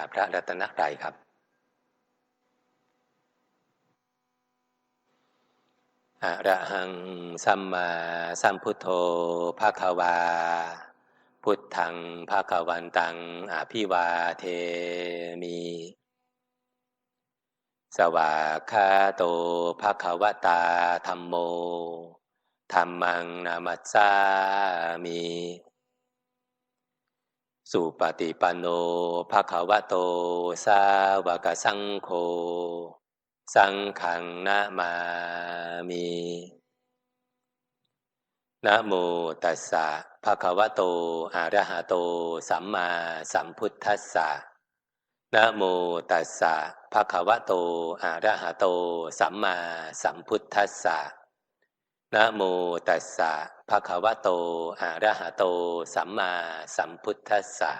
าพระรัตนตรัยครับอะระหังสัมมาสัมพุทโธภาควา พุทธังภาควันตังอภิวาเทมี สวาคาโตภาควตาธรรมโมธรรมังนามัสสามี สุปฏิปันโนภะคะวะโต สาวกสังโฆ สังขังนามามีนะโมตัสสะภะคะวะโต อะระหะโต สัมมาสัมพุทธัสสะนะโมตัสสะภะคะวะโต อะระหะโต สัมมาสัมพุทธัสสะ นะโมตัสสะภะคะวะโตอะระหะโต สัมมาสัมพุทธัสสะ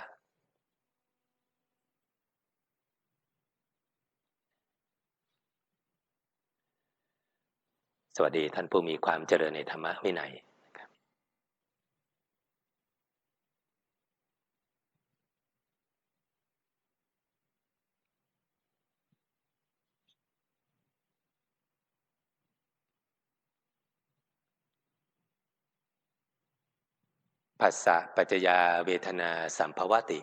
สวัสดีท่านผู้มีความเจริญในธรรมวินัย ผัสสะปัจจยาเวทนาสัมภวติ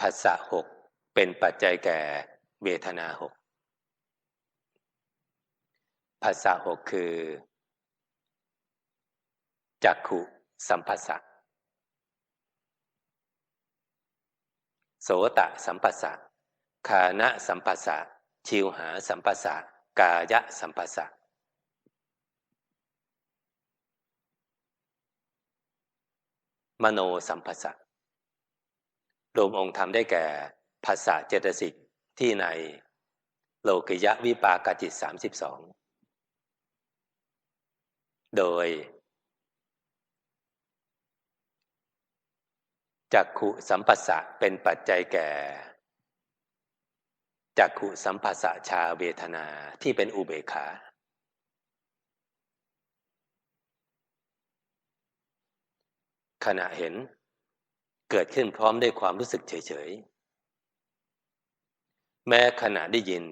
ผัสสะหกเป็นปัจจัยแก่เวทนาหกภาษาหกคือจักขุสัมผัสสะโสตะสัมปัสสะคานะสัมปัสสะชิวหาสัมปัสสะกายะสัมปัสสะ มโนสัมผัสรวมองค์ธรรมได้แก่ภาษาเจตสิกที่ในโลกิยะวิปากจิตสามสิบสอง โดยจักขุสัมปัสสะเป็นปัจจัยแก่จักขุสัมปัสสะชาเวทนาที่เป็นอุเบกขา ขณะเห็นเกิดขึ้นพร้อมด้วยความรู้สึกเฉยๆ แม้ขณะได้ยิน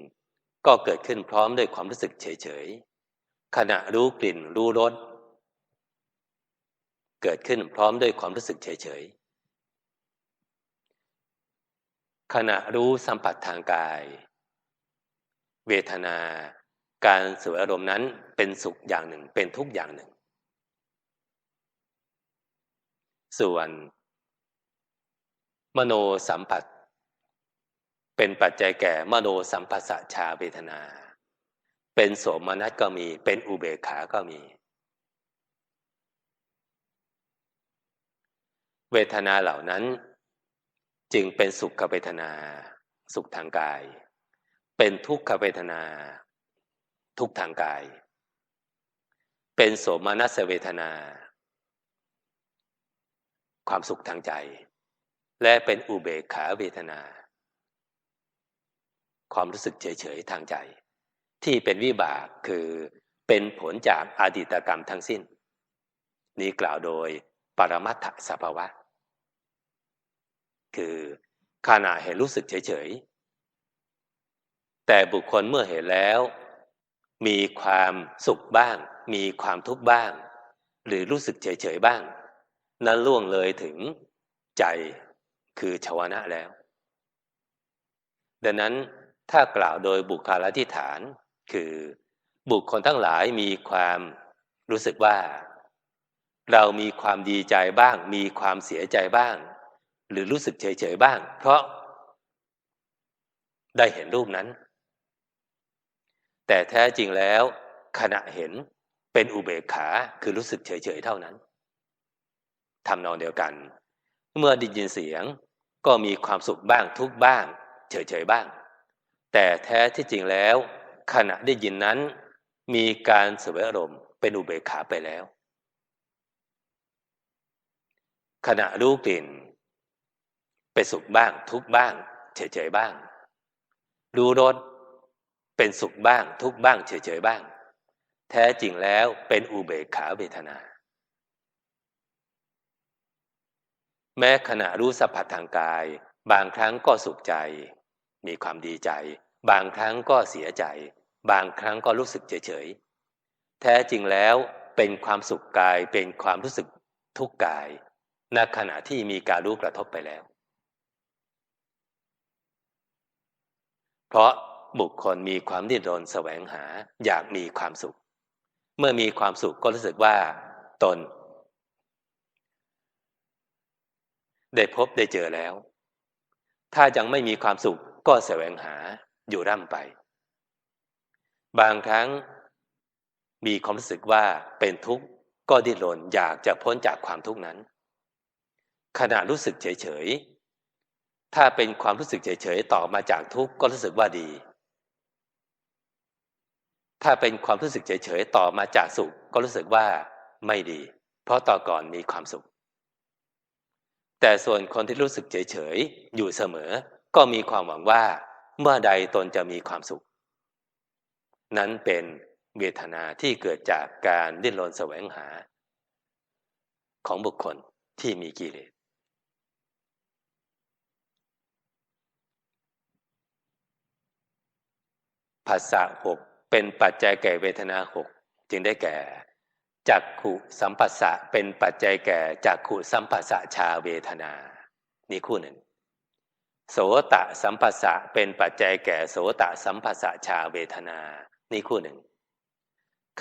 ก็เกิดขึ้นพร้อมด้วยความรู้สึกเฉยๆ ขณะรู้กลิ่นรู้รสเกิดขึ้นพร้อมด้วยความรู้สึกเฉยๆ ขณะรู้สัมผัสทางกาย เวทนา การสวยอารมณ์นั้นเป็นสุขอย่างหนึ่งเป็นทุกอย่างหนึ่ง ส่วน มโนสัมผัส เป็นปัจจัยแก่มโนสัมผัสชาเวทนา เป็นโสมนัสก็มี เป็นอุเบกขาก็มี เวทนาเหล่านั้น จึงเป็นสุขเวทนา สุขทางกาย เป็นทุกขเวทนา ทุกทางกาย เป็นโสมนัสเวทนา ความสุขทางใจ และเป็นอุเบกขาเวทนา ความรู้สึกเฉยๆทางใจ ที่เป็นวิบากคือเป็นผลจากอดิตกรรมทั้งสิ้น นี้กล่าวโดยปรมัตถสภาวะ คือขณะเห็นรู้สึกเฉยๆ แต่บุคคลเมื่อเห็นแล้ว มีความสุขบ้าง มีความทุกข์บ้าง หรือรู้สึกเฉยๆบ้าง นั้นล่วงเลยถึงใจคือชวนะแล้ว ดังนั้นถ้ากล่าวโดยบุคลาธิฐาน คือบุคคลทั้งหลายมีความรู้สึกว่า เรามีความดีใจบ้าง มีความเสียใจบ้าง หรือรู้สึกเฉยๆบ้าง เพราะได้เห็นรูปนั้น แต่แท้จริงแล้วขณะเห็นเป็นอุเบกขาคือรู้สึกเฉยๆเท่านั้น ทำนองเดียวกัน เมื่อได้ยินเสียงก็มีความสุขบ้างทุกบ้าง เฉยๆบ้าง แต่แท้ที่จริงแล้ว ขณะได้ยินนั้น มีการเสวยอารมณ์เป็นอุเบกขาไปแล้ว ขณะรู้กลิ่นไปสุขบ้างทุกบ้าง เฉยๆบ้าง รู้รสเป็นสุขบ้างทุกบ้าง เฉยๆบ้าง แท้จริงแล้วเป็นอุเบกขาเวทนา แม้ขณะรู้สัมผัสทางกาย บางครั้งก็สุขใจ มีความดีใจ บางครั้งก็เสียใจ บางครั้งก็รู้สึกเฉยๆแท้จริงแล้วเป็นความสุขกายเป็นความรู้สึกทุกกายณขณะที่มีการรู้กระทบไปแล้ว เพราะบุคคลมีความดิ้นรนแสวงหาอยากมีความสุข เมื่อมีความสุขก็รู้สึกว่า ตน ได้พบได้เจอแล้ว ถ้ายังไม่มีความสุขก็แสวงหาอยู่ร่ำไป บางครั้งมีความรู้สึกว่าเป็นทุกข์ก็ดิ้นรนอยากจะพ้นจากความทุกข์นั้น ขณะรู้สึกเฉยๆ ถ้าเป็นความรู้สึกเฉยๆ ต่อมาจากทุกข์ก็รู้สึกว่าดี ถ้าเป็นความรู้สึกเฉยๆ ต่อมาจากสุขก็รู้สึกว่าไม่ดี เพราะต่อก่อนมีความสุข แต่ส่วนคนที่รู้สึกเฉยๆ อยู่เสมอ ก็มีความหวังว่า เมื่อใดตนจะมีความสุข นั้นเป็นเวทนาที่เกิดจากการดิ้นรนแสวงหา ของบุคคลที่มีกิเลสภาษาหกเป็นปัจจัยแก่เวทนาหกจึงได้แก่ จักขุสัมปัสสะเป็นปัจจัยแก่จักขุสัมปัสสะชาเวทนา นี่คู่หนึ่ง โสตะสัมปัสสะเป็นปัจจัยแก่โสตะสัมปัสสะชาเวทนา นี่คู่หนึ่ง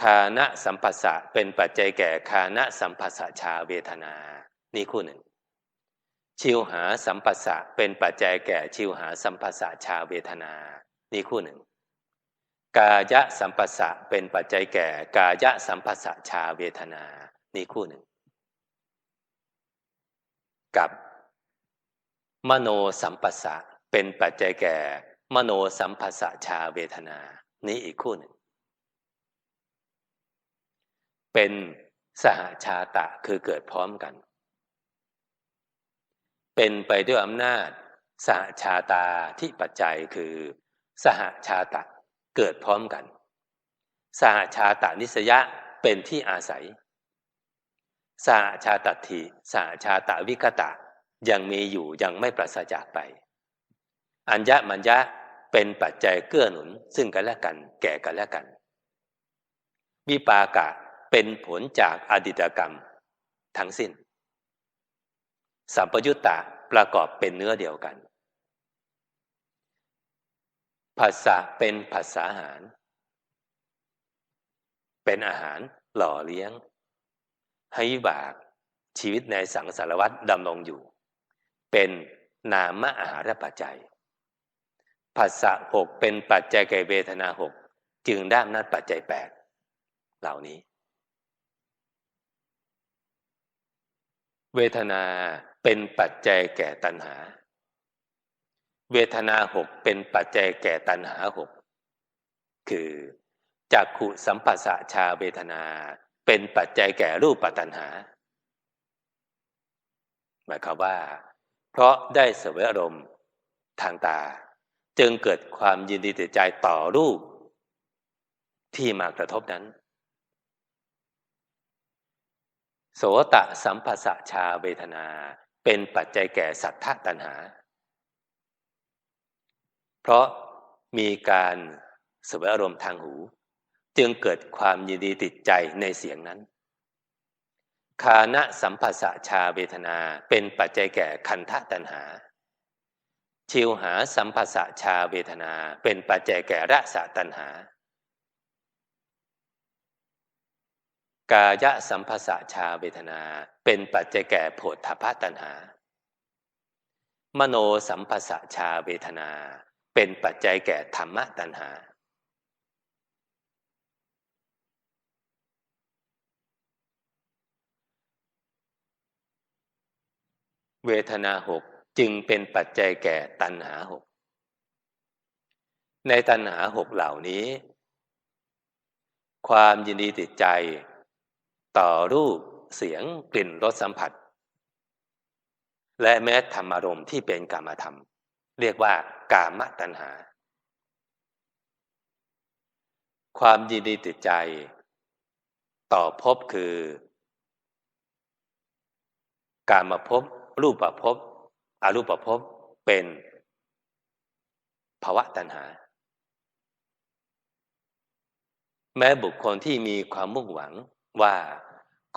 คานะสัมปัสสะเป็นปัจจัยแก่คานะสัมปัสสะชาเวทนา นี่คู่หนึ่ง ชิวหาสัมปัสสะเป็นปัจจัยแก่ชิวหาสัมปัสสะชาเวทนา นี่คู่หนึ่ง กายะสัมปัสสะเป็นปัจจัยแก่ กายะสัมปัสสะชาเวทนา นี่คู่หนึ่ง กับมโนสัมปัสสะเป็นปัจจัยแก่ มโนสัมปัสสะชาเวทนา นี่อีกคู่หนึ่ง เป็นสหชาตะคือเกิดพร้อมกัน เป็นไปด้วยอำนาจสหชาตาที่ปัจจัยคือ สหชาตะ เกิดพร้อมกัน สหชาตานิสยะเป็นที่อาศัย สหชาตทีสหชาตาวิคตะยังมีอยู่ยังไม่ปราศจากไป อัญญมัญญะเป็นปัจจัยเกื้อหนุนซึ่งกันและกัน แก่กันและกัน วิปากะเป็นผลจากอดีตกรรม ทั้งสิ้น สัมปยุตตะประกอบเป็นเนื้อเดียวกัน ภาษาเป็นภาษาอาหาร เป็นอาหารหล่อเลี้ยง ให้บากชีวิตในสังสารวัตรดำรงอยู่ เป็นนามอาหารปัจจัยภาษาหกเป็นปัจจัยแก่เวทนาหกจึงได้นัดปัจจัยแปดเหล่านี้ เวทนาเป็นปัจจัยแก่ตัณหา เวทนาหกเป็นปัจจัยแก่ตัณหาหกคือจักขุสัมปัสสะชาเวทนาเป็นปัจจัยแก่รูปปัตัณหา หมายความว่า เพราะได้เสวยอารมณ์ทางตา จึงเกิดความยินดีติดใจต่อรูป ที่มากระทบนั้น โสตะสัมภสะชาเวทนาเป็นปัจจัยแก่สัทธตัณหา เพราะมีการสวยอารมณ์ทางหู จึงเกิดความยินดีติดใจในเสียงนั้น คานะสัมภสะชาเวทนาเป็นปัจจัยแก่คันธตัณหา ชิวหาสัมภสะชาเวทนาเป็นปัจจัยแก่ระสะตัณหา กายะสัมภาษาชาเวทนาเป็นปัจจัยแก่โผฏฐพตัณหามโนสัมภาษาชาเวทนา เป็นปัจจัยแก่ธรรมะตัณหา เวทนาหกจึงเป็นปัจจัยแก่ตัณหาหกในตัณหาหกเหล่านี้ ความยินดีติดใจ ต่อรูปเสียงกลิ่นรสสัมผัส และแม้ธรรมารมณ์ที่เป็นกามธรรม เรียกว่า กามตัณหา ความยินดีติดใจ ต่อพบคือ การมาพบรูปประพบอรูปประพบเป็นภาวะตัณหา แม้บุคคลที่มีความมุ่งหวังว่า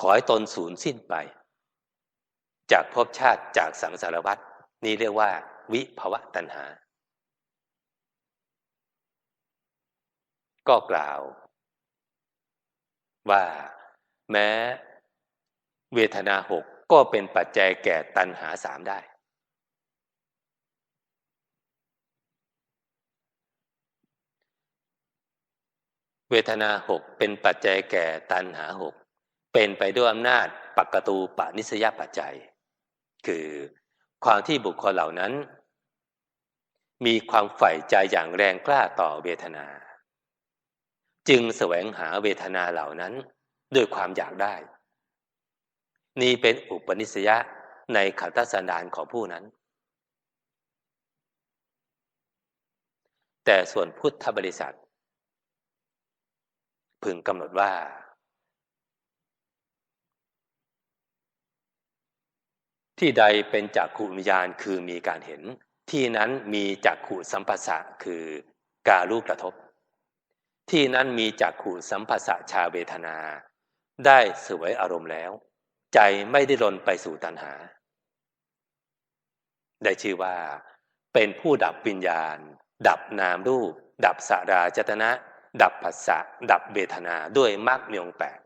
ขอให้ตนสูญสิ้นไป จากภพชาติจากสังสารวัฏนี่เรียกว่า วิภวะตัณหา ก็กล่าว ว่าแม้เวทนาหกก็เป็นปัจจัยแก่ตัณหาสามได้ เวทนาหกเป็นปัจจัยแก่ตัณหาหกเป็นไปด้วยอำนาจปักกตูปนิสยปัจจัย คือความที่บุคคลเหล่านั้น มีความใฝ่ใจอย่างแรงกล้าต่อเวทนา จึงแสวงหาเวทนาเหล่านั้นด้วยความอยากได้ นี่เป็นอุปนิสยะในขัตสันดานของผู้นั้น แต่ส่วนพุทธบริษัท พึงกำหนดว่า ที่ใดเป็นจักขุวิญญาณคือมีการเห็น ที่นั้นมีจักขุสัมปัสสะคือการูกระทบ ที่นั้นมีจักขุสัมผัสชาเวทนา ได้สวยอารมณ์แล้ว ใจไม่ได้ลนไปสู่ตัณหา ได้ชื่อว่า เป็นผู้ดับวิญญาณ ดับนามรูป ดับสาราจตนะ ดับผัสสะดับเวทนาด้วยมรรคมีองแปด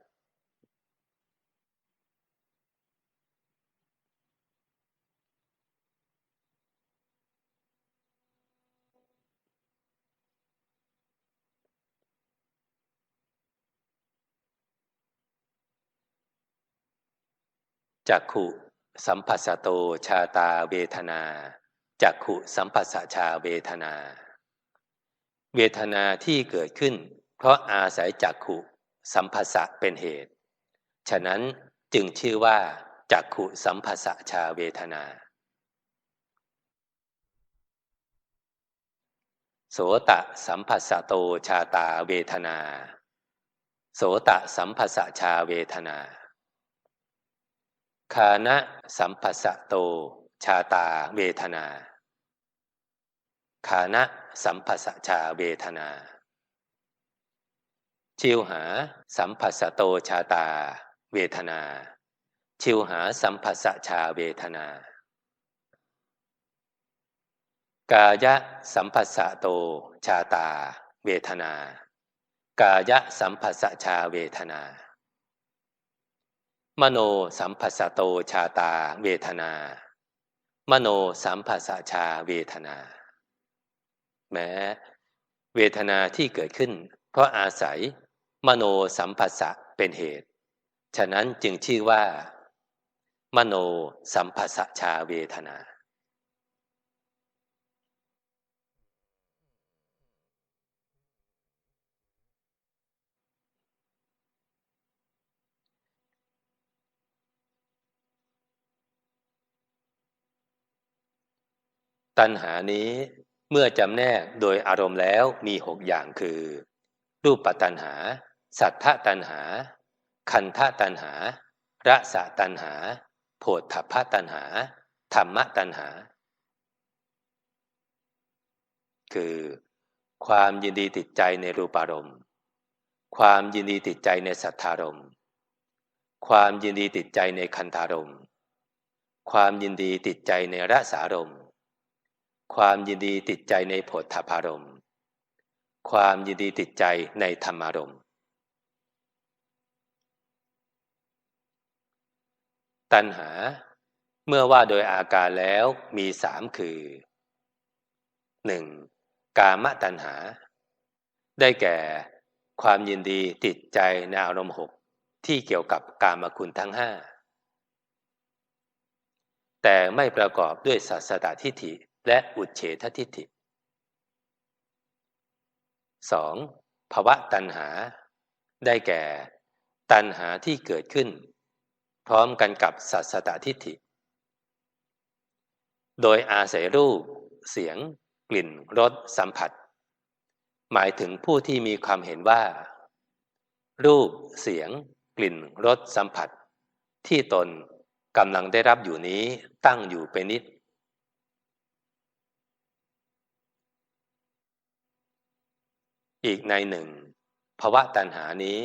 จักขุสัมผัสโตชาตาเวทนาจักขุสัมผัสชาเวทนา เวทนาที่เกิดขึ้น เพราะอาศัยจักขุสัมผัสเป็นเหตุ ฉะนั้นจึงชื่อว่าจักขุสัมผัสชาเวทนา โสตสัมผัสโตชาตาเวทนา โสตสัมผัสชาเวทนา คานะสัมปัสสะโต ชาตาเวทนาคานะสัมปัสสะชาเวทนา ชิวหา สัมปัสสะโตชาตา เวทนา ชิวหาสัมปัสสะชาเวทนา กายะสัมปัสสะโต ชาตา เวทนา กายะสัมปัสสะชาเวทนา มโนสัมผัสโตชาตาเวทนา มโนสัมผัสชาเวทนา แม้ เวทนาที่เกิดขึ้น เพราะอาศัย มโนสัมผัสะเป็นเหตุ ฉะนั้นจึงชื่อว่า มโนสัมผัสชาเวทนา ตัณหานี้เมื่อจำแนกโดยอารมณ์แล้วมีหกอย่างคือ รูปตัณหา สัทธตัณหา คันธตัณหา ระสะตัณหา โพธพตัณหา ธรรมตัณหา คือ ความยินดีติดใจในรูปารมณ์ ความยินดีติดใจในสัทธารมณ์ ความยินดีติดใจในคันธารมณ์ ความยินดีติดใจในระสารมณ์ ความยินดีติดใจในผลทพารมความยินดีติดใจในธรรมารมตัณหา เมื่อว่าโดยอาการแล้วมีสามคือ 1. กามตัณหา ได้แก่ความยินดีติดใจในอารมณ์หกที่เกี่ยวกับกามคุณทั้งห้าแต่ไม่ประกอบด้วยสัสตทิฏฐิ และอุดเฉททิฏฐิ 2. ภาวะตัณหา ได้แก่ ตัณหาที่เกิดขึ้น พร้อมกันกับสัสตทิฏฐิ โดยอาศัยรูป เสียง กลิ่นรสสัมผัส หมายถึงผู้ที่มีความเห็นว่า รูป เสียง กลิ่นรสสัมผัส ที่ตนกำลังได้รับอยู่นี้ตั้งอยู่เป็นนิด อีกในหนึ่งภาวะตัณหานี้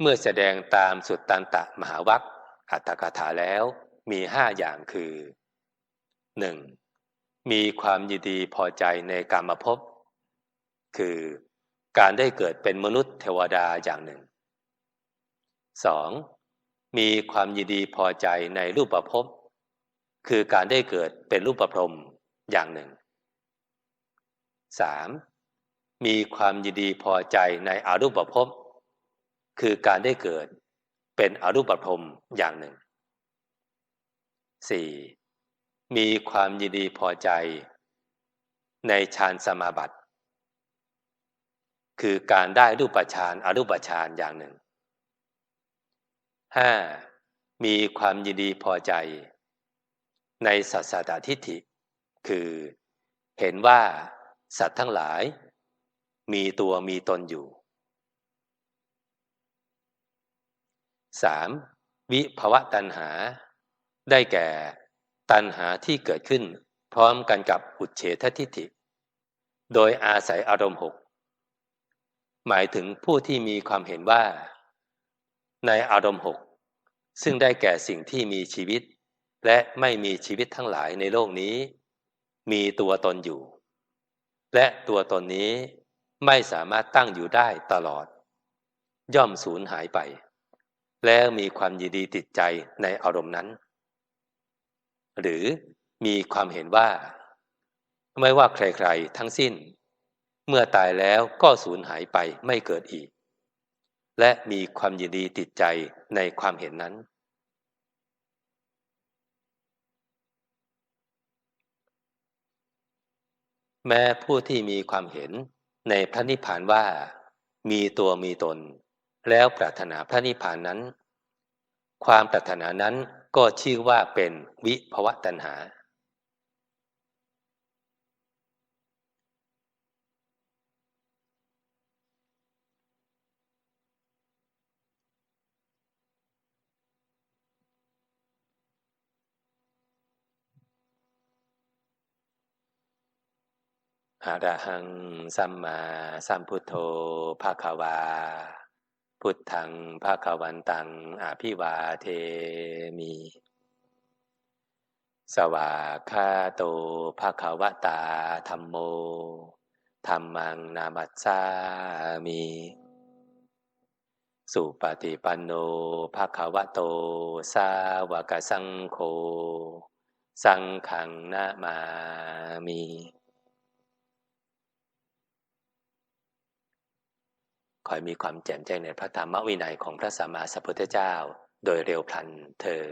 เมื่อแสดงตามสุดตันตะมหาวัคอัตถกถาแล้วมีห้าอย่างคือหนึ่งมีความยินดีพอใจในกรรมภพคือการได้เกิดเป็นมนุษย์เทวดาอย่างหนึ่ง 2. มีความยินดีพอใจในรูปประพบคือการได้เกิดเป็นรูปประพรมอย่างหนึ่ง 3. มีความยินดีพอใจในอรูปประพคือการได้เกิดเป็นอรูปประพอย่างหนึ่ง 4. มีความยินดีพอใจ ในฌานสมาบัติ คือการได้รูปฌานอรูปฌานอย่างหนึ่ง 5. มีความยินดีพอใจ ในสัสตทิฏฐิ คือเห็นว่าสัตว์ทั้งหลาย มีตัวมีตนอยู่ 3. วิภวะตัณหา ได้แก่ตัณหาที่เกิดขึ้น พร้อมกันกับอุเฉททิฏฐิ โดยอาศัยอารมณ์หกหมายถึงผู้ที่มีความเห็นว่า ในอารมณ์หกซึ่งได้แก่สิ่งที่มีชีวิต และไม่มีชีวิตทั้งหลายในโลกนี้ มีตัวตนอยู่ และตัวตนนี้ ไม่สามารถตั้งอยู่ได้ตลอด ย่อมสูญหายไป แล้วมีความยินดีติดใจในอารมณ์นั้น หรือมีความเห็นว่า ไม่ว่าใครๆทั้งสิ้น เมื่อตายแล้วก็สูญหายไปไม่เกิดอีก และมีความยินดีติดใจในความเห็นนั้นแม้ผู้ที่มีความเห็น ในพระนิพพานว่ามีตัวมีตน แล้วปรารถนาพระนิพพานนั้น ความปรารถนานั้นก็ชื่อว่าเป็นวิภวตัณหา อะระหังสัมมาสัมพุทโธภาควา พุทธังภาควันตังอภิวาเทมิสวาคาโตภาควตาธรรมโมธรรมังนามัสสามิสุปฏิปันโนภาควโต สาวกสังโฆ สังขังนามามี คอยมีความแจ่มแจ้งในพระธรรมวินัยของพระสัมมาสัพพุทธเจ้า โดยเร็วพลันเธอ